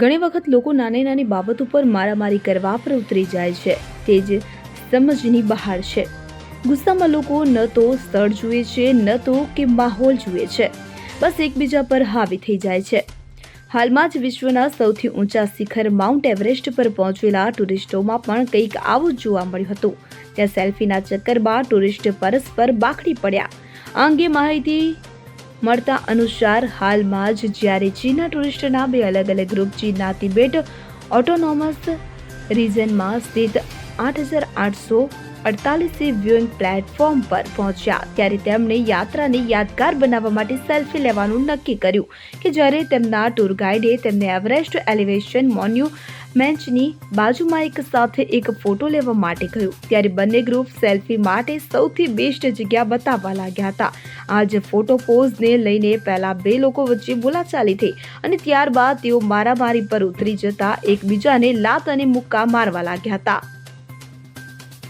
ઘણી વખત લોકો નાની નાની બાબત ઉપર મારામારી કરવા પર ઉતરી જાય છે. તે જ સમજની બહાર છે. ગુસ્સામાં લોકો ન તો સ્થળ જુએ છે, ન તો કે માહોલ જુએ છે. બસ એકબીજા પર હાવી થઈ જાય છે. હાલમાં જ વિશ્વના સૌથી ઊંચા શિખર માઉન્ટ એવરેસ્ટ પર પહોંચેલા ટુરિસ્ટોમાં પણ કંઈક આવું જોવા મળ્યું હતું. ત્યાં સેલ્ફીના ચક્કરમાં ટુરિસ્ટ પરસ્પર બાખડી પડ્યા. આ અંગે માહિતી મળતા અનુસાર હાલમાં જ જ્યારે ચીનના ટુરિસ્ટના બે અલગ અલગ ગ્રુપ ચીનના તિબેટ ઓટોનોમસ રિજનમાં સ્થિત આઠ હજાર આઠસો અડતાલીસી વ્યુઇંગ પ્લેટફોર્મ પર પહોંચ્યા, ત્યારે તેમણે યાત્રાને યાદગાર બનાવવા માટે સેલ્ફી લેવાનું નક્કી કર્યું કે જ્યારે તેમના ટૂર ગાઈડે તેમને એવરેસ્ટ એલિવેશન મોન્યુ મેન્ચની બાજુમાં એક સાથે એક ફોટો લેવા માટે કહ્યું. ત્યારે બંને ગ્રુપ સેલ્ફી માટે સૌથી બેસ્ટ જગ્યા બતાવવા લાગ્યા હતા. આ જ ફોટો પોઝને લઈને પહેલા બે લોકો વચ્ચે બોલાચાલી થઈ અને ત્યારબાદ તેઓ મારામારી પર ઉતરી જતા એકબીજાને લાત અને મુક્કા મારવા લાગ્યા હતા.